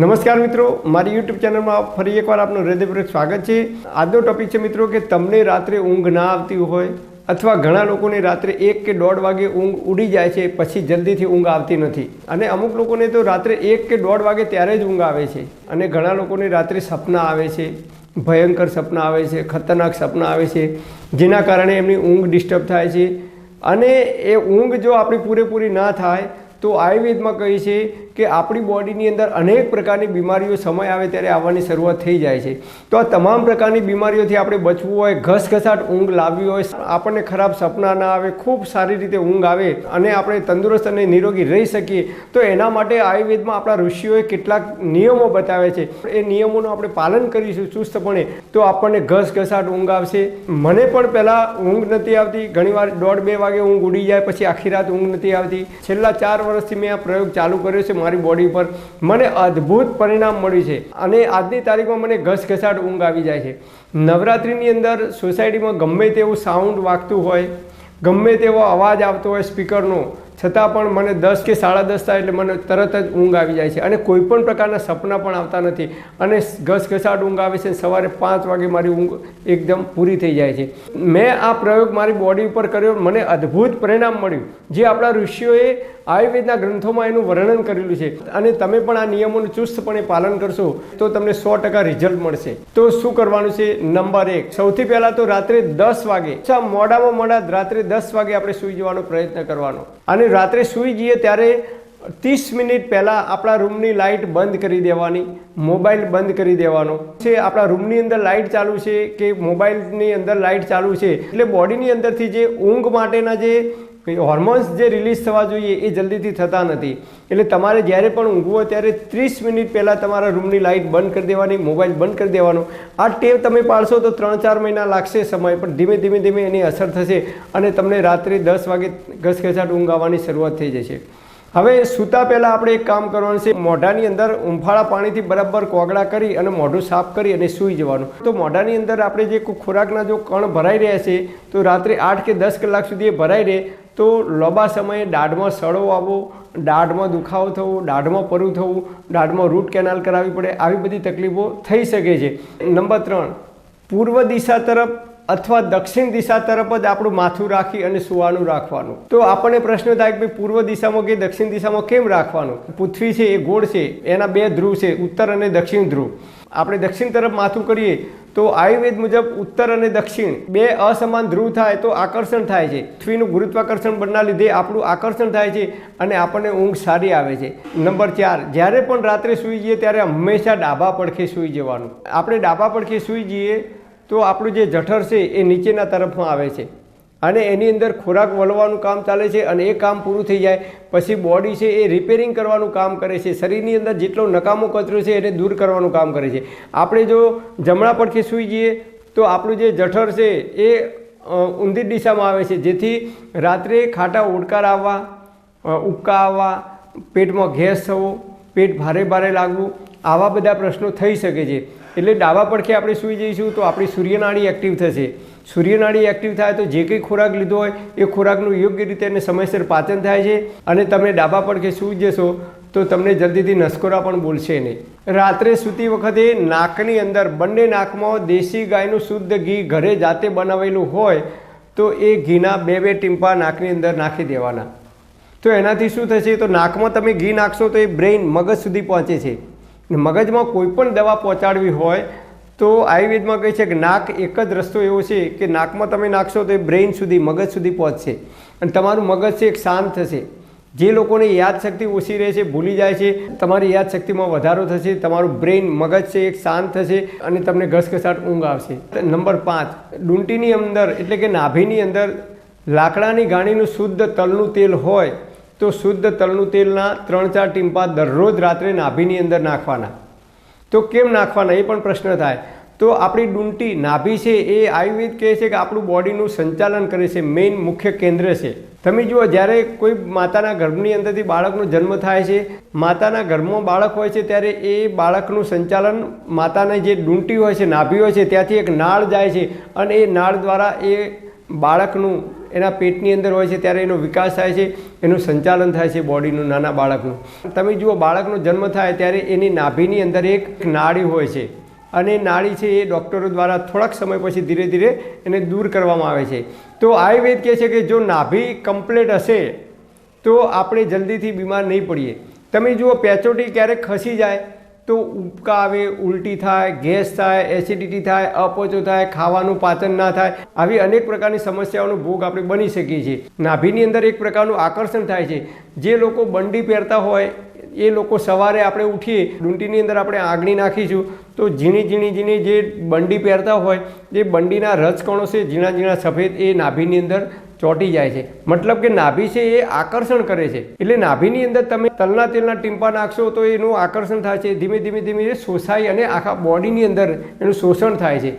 નમસ્કાર મિત્રો, મારી યુટ્યુબ ચેનલમાં ફરી એકવાર આપનું હૃદયપૂર્વક સ્વાગત છે. આજનો ટોપિક છે મિત્રો કે તમને રાત્રે ઊંઘ ના આવતી હોય અથવા ઘણા લોકોને રાત્રે એક કે દોઢ વાગે ઊંઘ ઉડી જાય છે, પછી જલ્દીથી ઊંઘ આવતી નથી. અને અમુક લોકોને તો રાત્રે એક કે દોઢ વાગે ત્યારે જ ઊંઘ આવે છે. અને ઘણા લોકોને રાત્રે સપના આવે છે, ભયંકર સપના આવે છે, ખતરનાક સપના આવે છે, જેના કારણે એમની ઊંઘ ડિસ્ટર્બ થાય છે. અને એ ઊંઘ જો આપણી પૂરેપૂરી ના થાય, તો આયુર્વેદમાં કહે છે કે આપણી બોડીની અંદર અનેક પ્રકારની બીમારીઓ સમય આવે ત્યારે આવવાની શરૂઆત થઈ જાય છે. તો આ તમામ પ્રકારની બીમારીઓથી આપણે બચવું હોય, ઘસઘસાટ ઊંઘ લાવવી હોય, આપણને ખરાબ સપના ના આવે, ખૂબ સારી રીતે ઊંઘ આવે અને આપણે તંદુરસ્ત અને નિરોગી રહી શકીએ, તો એના માટે આયુર્વેદમાં આપણા ઋષિઓએ કેટલાક નિયમો બતાવે છે. એ નિયમોનું આપણે પાલન કરીશું ચુસ્તપણે, તો આપણને ઘસઘસાટ ઊંઘ આવશે. મને પણ પહેલાં ઊંઘ નથી આવતી, ઘણીવાર દોઢ બે વાગે ઊંઘ ઉડી જાય, પછી આખી રાત ઊંઘ નથી આવતી. છેલ્લા ચાર વર્ષથી મેં આ પ્રયોગ ચાલુ કર્યો છે મારી બોડી પર મને અદ્ભુત પરિણામ મળ્યું છે. અને આજની તારીખમાં મને ઘસઘસાટ ઊંઘ આવી જાય છે. નવરાત્રિની અંદર સોસાયટીમાં ગમે તેવું સાઉન્ડ વાગતું હોય, ગમે તેવો અવાજ આવતો હોય સ્પીકરનો છતાં પણ મને દસ કે સાડા દસ થાય એટલે મને તરત જ ઊંઘ આવી જાય છે. અને કોઈ પણ પ્રકારના સપના પણ આવતા નથી. અને ઘસઘસાટ ઊંઘ આવે છે સવારે પાંચ વાગે મારી ઊંઘ એકદમ પૂરી થઈ જાય છે. મેં આ પ્રયોગ મારી બોડી ઉપર કર્યો. મને અદ્ભુત પરિણામ મળ્યું. જે આપણા ઋષિઓએ આયુર્વેદના ગ્રંથોમાં એનું વર્ણન કરેલું છે. અને તમે પણ આ નિયમોનું ચુસ્તપણે પાલન કરશો તો તમને સો ટકા રિઝલ્ટ મળશે. તો શું કરવાનું છે? નંબર એક. સૌથી પહેલાં તો રાત્રે દસ વાગે. મોડામાં મોડા રાત્રે દસ વાગે આપણે સૂઈ જવાનો પ્રયત્ન કરવાનો. અને રાત્રે સૂઈ જઈએ ત્યારે ત્રીસ મિનિટ પહેલાં આપણા રૂમની લાઇટ બંધ કરી દેવાની મોબાઈલ બંધ કરી દેવાનો. છે, આપણા રૂમની અંદર લાઇટ ચાલુ છે કે મોબાઈલની અંદર લાઇટ ચાલુ છે? એટલે બોડીની અંદરથી જે ઊંઘ માટેના જે હોર્મોન્સ જે રિલીઝ થવા જોઈએ એ જલ્દીથી થતા નથી. એટલે તમારે જ્યારે પણ ઊંઘવું ત્યારે ત્રીસ મિનિટ પહેલાં તમારા રૂમની લાઇટ બંધ કરી દેવાની મોબાઈલ બંધ કરી દેવાનો. આ ટેવ તમે પાડશો તો ત્રણ ચાર મહિના લાગશે સમય, પણ ધીમે ધીમે ધીમે એની અસર થશે અને તમને રાત્રે દસ વાગે ઘસઘસાટ ઊંઘ આવવાની શરૂઆત થઈ જશે. હવે સૂતા પહેલાં આપણે એક કામ કરવાનું છે, મોઢાની અંદર ઉંફાળા પાણીથી બરાબર કોગળા કરી અને મોઢું સાફ કરી અને સૂઈ જવાનું. તો મોઢાની અંદર આપણે જે ખોરાકના જો કણ ભરાઈ રહ્યા છે, તો રાત્રે આઠ કે દસ કલાક સુધી એ ભરાઈ રહે તો લાંબા સમયે દાઢમાં સડો આવવો, દાઢમાં દુખાવો થવો, દાઢમાં પરું થવું, દાઢમાં રૂટ કેનાલ કરાવવી પડે, આવી બધી તકલીફો થઈ શકે છે. નંબર ત્રણ, પૂર્વ દિશા તરફ અથવા દક્ષિણ દિશા તરફ જ આપણું માથું રાખી અને સુવાનું રાખવાનું. તો આપણને પ્રશ્ન થાય કે પૂર્વ દિશામાં કે દક્ષિણ દિશામાં કેમ રાખવાનું? પૃથ્વી છે, એ ગોળ છે, એના બે ધ્રુવ છે, ઉત્તર અને દક્ષિણ ધ્રુવ. આપણે દક્ષિણ તરફ માથું કરીએ, તો આયુર્વેદ મુજબ ઉત્તર અને દક્ષિણ બે અસમાન ધ્રુવ થાય તો આકર્ષણ થાય છે. પૃથ્વીનું ગુરુત્વાકર્ષણ બળના લીધે આપણું આકર્ષણ થાય છે અને આપણને ઊંઘ સારી આવે છે. નંબર ચાર, જ્યારે પણ રાત્રે સૂઈ જઈએ ત્યારે હંમેશા ડાબા પડખે સૂઈ જવાનું. આપણે ડાબા પડખે સૂઈ જઈએ તો આપણું જે જઠર છે એ નીચેના તરફમાં આવે છે. અને એની અંદર ખોરાક વળવાનું કામ ચાલે છે અને એ કામ પૂરું થઈ જાય, પછી બોડી છે એ રિપેરિંગ કરવાનું કામ કરે છે. શરીરની અંદર જેટલો નકામો કચરો છે એને દૂર કરવાનું કામ કરે છે. આપણે જો જમણા પડખે સૂઈ જઈએ, તો આપણું જે જઠર છે એ ઊંધી દિશામાં આવે છે. જેથી રાત્રે ખાટા ઓડકાર આવવા ઉબકા આવવા, પેટમાં ગેસ થવો, પેટ ભારે ભારે લાગવું, આવા બધા પ્રશ્નો થઈ શકે છે. એટલે ડાબા પડખે આપણે સૂઈ જઈશું તો આપણી સૂર્યનાળી એક્ટિવ થશે. સૂર્યનાળી એક્ટિવ થાય તો જે કંઈ ખોરાક લીધો હોય એ ખોરાકનું યોગ્ય રીતે અને સમયસર પાચન થાય છે અને તમે ડાબા પડખે સૂઈ જશો તો તમને જલ્દીથી નસકોરા પણ બોલશે નહીં. રાત્રે સૂતી વખતે નાકની અંદર બંને નાકમાં દેશી ગાયનું શુદ્ધ ઘી ઘરે જાતે બનાવેલું હોય તો એ ઘીના બે બે ટીમ્પા નાકની અંદર નાખી દેવાના. તો એનાથી શું થશે? તો નાકમાં તમે ઘી નાખશો તો એ બ્રેઇન મગજ સુધી પહોંચે છે. મગજમાં કોઈ પણ દવા પહોંચાડવી હોય તો આયુર્વેદમાં કહે છે કે નાક એક જ રસ્તો એવો છે કે નાકમાં તમે નાખશો તો એ બ્રેઇન સુધી, મગજ સુધી પહોંચશે. અને તમારું મગજ છે એક શાંત થશે. જે લોકોને યાદશક્તિ ઓછી રહે છે ભૂલી જાય છે, તમારી યાદશક્તિમાં વધારો થશે, તમારું બ્રેઇન, મગજ છે એક શાંત થશે અને તમને ઘસઘસાટ ઊંઘ આવશે. નંબર પાંચ, ડુંટીની અંદર એટલે કે નાભીની અંદર લાકડાની ગાણીનું શુદ્ધ તલનું તેલ હોય તો શુદ્ધ તલનું તેલના ત્રણ ચાર ટીમ્પા દરરોજ રાત્રે નાભીની અંદર નાખવાના. તો કેમ નાખવાના? એ પણ પ્રશ્ન થાય. તો આપણી ડુંટી નાભી છે એ આયુર્વેદ કહે છે કે આપણું બોડીનું સંચાલન કરે છે, મેઇન મુખ્ય કેન્દ્ર છે. તમે જુઓ, જ્યારે કોઈ માતાના ગર્ભની અંદરથી બાળકનો જન્મ થાય છે, માતાના ગર્ભમાં બાળક હોય છે, ત્યારે એ બાળકનું સંચાલન માતાને જે ડુંટી હોય છે, નાભી હોય છે, ત્યાંથી એક નાળ જાય છે અને એ નાળ દ્વારા એ બાળકનું એના પેટની અંદર હોય છે, ત્યારે એનો વિકાસ થાય છે, એનું સંચાલન થાય છે બોડીનું, નાના બાળકનું. તમે જુઓ, બાળકનો જન્મ થાય ત્યારે એની નાભીની અંદર એક નાળી હોય છે. અને નાળી છે એ ડૉક્ટરો દ્વારા થોડાક સમય પછી ધીરે ધીરે એને દૂર કરવામાં આવે છે. તો આયુર્વેદ કહે છે કે જો નાભી કમ્પ્લેટ હશે, તો આપણે જલ્દીથી બીમાર નહીં પડીએ. તમે જુઓ, પેચોટી ક્યારેક ખસી જાય તો ઉબકા આવે ઉલટી થાય, ગેસ થાય એસિડિટી થાય, અપચો થાય, ખાવાનું પાચન ના થાય, આવી અનેક પ્રકારની સમસ્યાઓનો ભોગ આપણે બની શકીએ છીએ. નાભીની અંદર એક પ્રકારનું આકર્ષણ થાય છે. જે લોકો બંડી પહેરતા હોય, એ લોકો સવારે આપણે ઉઠીએ, ડુંટીની અંદર આપણે આગણી નાખીશું, તો ઝીણી ઝીણી ઝીણી જે બંડી પહેરતા હોય જે બંડીના રજકણો છે, ઝીણા ઝીણા સફેદ, એ નાભીની અંદર ચોંટી જાય છે. મતલબ કે નાભી છે એ આકર્ષણ કરે છે. એટલે નાભીની અંદર તમે તલના તેલના ટીમ્પા નાખશો તો એનું આકર્ષણ થાય છે. ધીમે ધીમે ધીમે એ શોષાય અને આખા બોડીની અંદર એનું શોષણ થાય છે.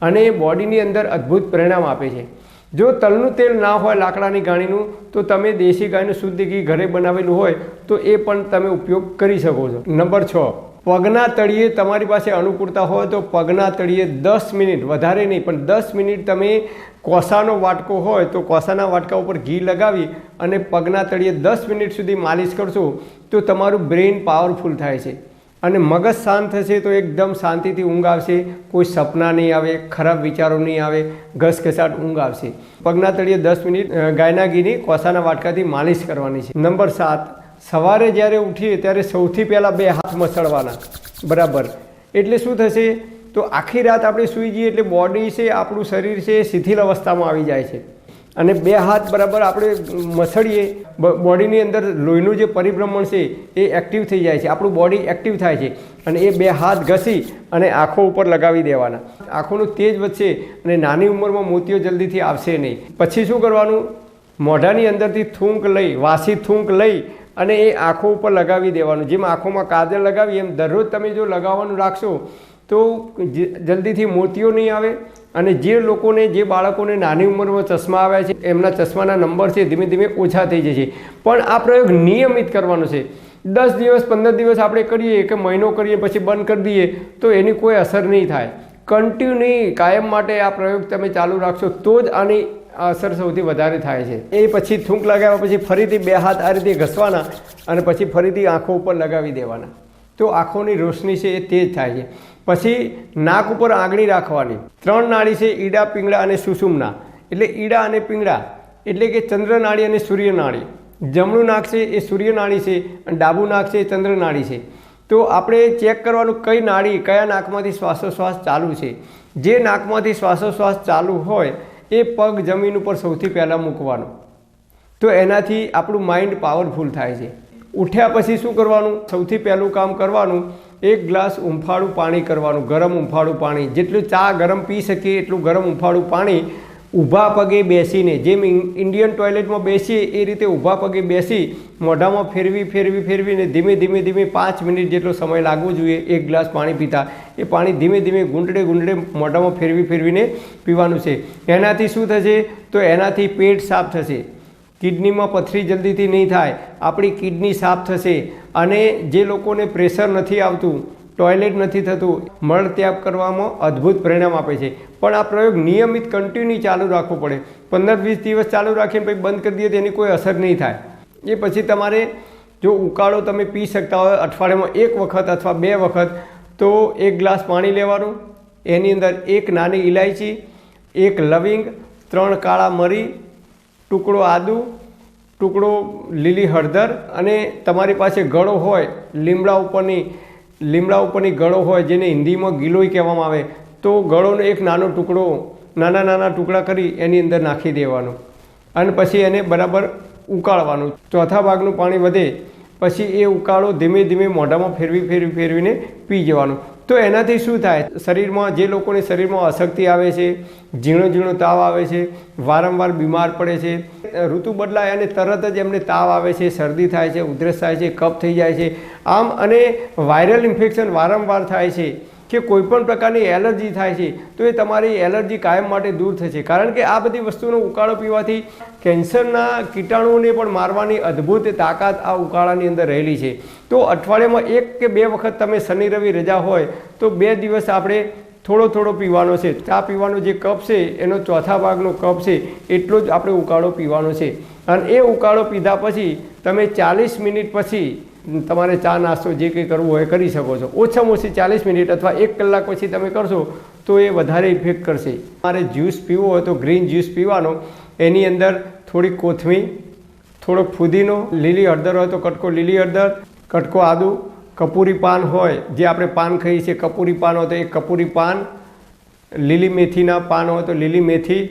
અને એ બોડીની અંદર અદ્ભુત પરિણામ આપે છે. જો તલનું તેલ ના હોય લાકડાની ગાણીનું, તો તમે દેશી ગાયનું શુદ્ધ ઘી ઘરે બનાવેલું હોય, તો એ પણ તમે ઉપયોગ કરી શકો છો. નંબર છ. પગના તળિયે તમારી પાસે અનુકૂળતા હોય તો પગના તળિયે દસ મિનિટ, વધારે નહીં, પણ દસ મિનિટ તમે કોસાનો વાટકો હોય તો કોસાના વાટકા ઉપર ઘી લગાવી અને પગના તળિયે દસ મિનિટ સુધી માલિશ કરશો તો તમારું બ્રેઇન પાવરફુલ થાય છે. અને મગજ શાંત થશે તો એકદમ શાંતિથી ઊંઘ આવશે, કોઈ સપના નહીં આવે, ખરાબ વિચારો નહીં આવે, ઘસઘસાટ ઊંઘ આવશે. પગના તળિયે દસ મિનિટ ગાયના ઘીની કોસાના વાટકાથી માલિશ કરવાની છે. નંબર સાત સવારે જ્યારે ઉઠીએ ત્યારે સૌથી પહેલાં બે હાથ મસળવાના. બરાબર. એટલે શું થશે? તો આખી રાત આપણે સૂઈ જઈએ એટલે બોડી છે, આપણું શરીર છે એ શિથિલ અવસ્થામાં આવી જાય છે. અને બે હાથ બરાબર આપણે મસળીએ બોડીની અંદર લોહીનું જે પરિભ્રમણ છે એ એક્ટિવ થઈ જાય છે. આપણું બોડી એક્ટિવ થાય છે. અને એ બે હાથ ઘસી અને આંખો ઉપર લગાવી દેવાના. આંખોનું તેજ વધશે અને નાની ઉંમરમાં મોતીઓ જલ્દીથી આવશે નહીં. પછી શું કરવાનું? મોઢાની અંદરથી થૂંક લઈ, વાસી થૂંક લઈ અને એ આંખો ઉપર લગાવી દેવાનું. જેમ આંખોમાં કાજલ લગાવી, એમ દરરોજ તમે જો લગાવવાનું રાખશો, તો જલ્દીથી મોતીઓ નહીં આવે. અને જે લોકોને, જે બાળકોને નાની ઉંમરમાં ચશ્મા આવ્યા છે, એમના ચશ્માના નંબર છે, ધીમે ધીમે ઓછા થઈ જશે. પણ આ પ્રયોગ નિયમિત કરવાનો છે. દસ દિવસ, પંદર દિવસ આપણે કરીએ કે મહિનો કરીએ, પછી બંધ કરી દઈએ, તો એની કોઈ અસર નહીં થાય. કન્ટિન્યુ કાયમ માટે આ પ્રયોગ તમે ચાલુ રાખશો, તો જ આની અસર સૌથી વધારે થાય છે. એ પછી થૂંક લગાવ્યા પછી ફરીથી બે હાથ આ રીતે ઘસવાના અને પછી ફરીથી આંખો ઉપર લગાવી દેવાના. તો આંખોની રોશની છે એ તેજ થાય છે. પછી નાક ઉપર આંગળી રાખવાની. ત્રણ નાળી છે ઈડા, પીંગળા અને સુષુમના એટલે ઈડા અને પીંગળા એટલે કે ચંદ્રનાળી અને સૂર્યનાળી જમણું નાક છે એ સૂર્યનાળી છે અને ડાબું નાક છે એ ચંદ્રનાળી છે. તો આપણે ચેક કરવાનું કઈ નાળી, કયા નાકમાંથી શ્વાસોશ્વાસ ચાલુ છે. જે નાકમાંથી શ્વાસોશ્વાસ ચાલુ હોય એ પગ જમીન ઉપર સૌથી પહેલાં મૂકવાનો. તો એનાથી આપણું માઇન્ડ પાવરફુલ થાય છે. ઉઠ્યા પછી શું કરવાનું? સૌથી પહેલું કામ કરવાનું, એક ગ્લાસ ઉંફાળું પાણી કરવાનું. ગરમ ઉંફાળું પાણી. જેટલું ચા ગરમ પી શકીએ એટલું ગરમ ઉંફાળું પાણી ઊભા પગે બેસીને, જેમ ઇન્ડિયન ટોયલેટમાં બેસીએ એ રીતે ઊભા પગે બેસી મોઢામાં ફેરવી ફેરવી, ફેરવીને ધીમે ધીમે ધીમે પાંચ મિનિટ જેટલો સમય લાગવો જોઈએ, એક ગ્લાસ પાણી પીતા. એ પાણી ધીમે ધીમે ગુંડડે ગુંડડે મોઢામાં ફેરવી, ફેરવીને પીવાનું છે. એનાથી શું થશે? તો એનાથી પેટ સાફ થશે. કિડનીમાં પથરી જલ્દીથી નહીં થાય. આપણી કિડની સાફ થશે. અને જે લોકોને પ્રેશર નથી આવતું ટોયલેટ નથી થતું, મળ ત્યાગ કરવામાં અદ્ભુત પરિણામ આપે છે. પણ આ પ્રયોગ નિયમિત કન્ટિન્યુ ચાલુ રાખવો પડે. પંદર વીસ દિવસ ચાલુ રાખીને પછી બંધ કરી દઈએ તેની કોઈ અસર નહીં થાય. એ પછી તમારે જો ઉકાળો તમે પી શકતા હોય, અઠવાડિયામાં એક વખત અથવા બે વખત, તો એક ગ્લાસ પાણી લેવાનું. એની અંદર એક નાની ઇલાયચી એક લવિંગ, ત્રણ કાળા મરી, ટુકડો આદુ, ટુકડો લીલી હળદર અને તમારી પાસે ગળો હોય લીમડા ઉપરની લીમડા ઉપરની ગળો હોય જેને હિન્દીમાં ગિલોય કહેવામાં આવે, તો ગળોનો એક નાનો ટુકડો નાના નાના ટુકડા કરી એની અંદર નાખી દેવાનો અને પછી એને બરાબર ઉકાળવાનું. ચોથા ભાગનું પાણી વધે, પછી એ ઉકાળો ધીમે ધીમે મોઢામાં ફેરવી ફેરવી ફેરવીને પી જવાનું. તો એનાથી શું થાય? શરીરમાં જે લોકોને શરીરમાં અશક્તિ આવે છે, ઝીણો ઝીણો તાવ આવે છે, વારંવાર બીમાર પડે છે, ઋતુ બદલાય અને તરત જ એમને તાવ આવે છે, શરદી થાય છે, ઉધરસ થાય છે, કફ થઈ જાય છે. આમ અને વાયરલ ઇન્ફેક્શન વારંવાર થાય છે. કે કોઈ પણ પ્રકારની એલર્જી થાય છે, તો એ તમારી એલર્જી કાયમ માટે દૂર થશે કારણ કે આ બધી વસ્તુનો ઉકાળો પીવાથી કેન્સરના કીટાણુઓને પણ મારવાની અદ્ભુત તાકાત આ ઉકાળાની અંદર રહેલી છે. તો અઠવાડિયામાં એક કે બે વખત તમે શનિ, રવિ રજા હોય, તો બે દિવસ આપણે થોડો થોડો પીવાનો છે. ચા પીવાનો જે કપ છે, એનો ચોથા ભાગનો કપ છે, એટલો જ આપણે ઉકાળો પીવાનો છે. અને એ ઉકાળો પીધા પછી તમે ચાલીસ મિનિટ પછી તમારે ચા નાસ્તો જે કંઈ કરવું હોય કરી શકો છો. ઓછામાં ઓછી ચાલીસ મિનિટ અથવા એક કલાક પછી તમે કરશો તો એ વધારે ઇફેક્ટ કરશે. તમારે જ્યુસ પીવો હોય તો ગ્રીન જ્યુસ પીવાનો. એની અંદર થોડી કોથમીર, થોડોક ફુદીનો, લીલી હળદર હોય તો કટકો લીલી હળદર, કટકો આદુ, કપૂરી પાન હોય, જે આપણે પાન ખાઈએ છીએ, કપૂરી પાન હોય તો એ કપૂરી પાન, લીલી મેથીના પાન હોય તો લીલી મેથી,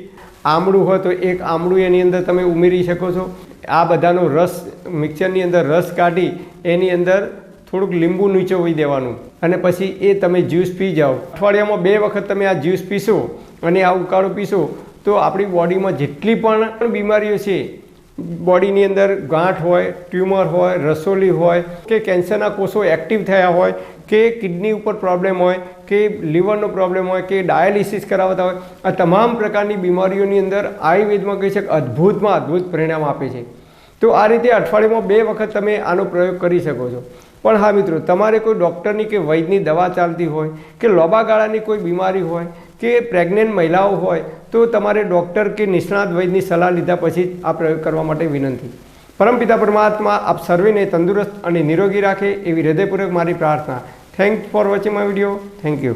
આમળું હોય તો એક આમળું એની અંદર તમે ઉમેરી શકો છો. આ બધાનો રસ, મિક્સરની અંદર રસ કાઢી એની અંદર થોડુંક લીંબુ નીચોવી દેવાનું. અને પછી એ તમે જ્યુસ પી જાઓ. અઠવાડિયામાં બે વખત તમે આ જ્યુસ પીશો અને આ ઉકાળો પીશો, તો આપણી બોડીમાં જેટલી પણ બીમારીઓ છે, બોડીની અંદર ગાંઠ હોય, ટ્યુમર હોય, રસોલી હોય, કે કેન્સરના કોષો એક્ટિવ થયા હોય, કે કિડની ઉપર પ્રોબ્લેમ હોય, કે લીવરનો પ્રોબ્લેમ હોય, કે ડાયાલિસિસ કરાવતા હોય, આ તમામ પ્રકારની બીમારીઓની અંદર આયુર્વેદમાં કહે છે અદ્ભુતમાં અદ્ભુત પરિણામ આપે છે. તો આ રીતે અઠવાડિયામાં બે વખત તમે આનો પ્રયોગ કરી શકો છો. પણ હા મિત્રો, તમારે કોઈ ડૉક્ટરની કે વૈદની દવા ચાલતી હોય, કે લોબા ગાળાની કોઈ બીમારી હોય, કે પ્રેગ્નેન્ટ મહિલાઓ હોય, તો તમારે ડૉક્ટર કે નિષ્ણાત વૈદની સલાહ લીધા પછી આ પ્રયોગ કરવા માટે વિનંતી. પરમપિતા પરમાત્મા, આપ સર્વેને તંદુરસ્ત અને નિરોગી રાખે એવી હૃદયપૂર્વક મારી પ્રાર્થના. Thank for watching my video thank you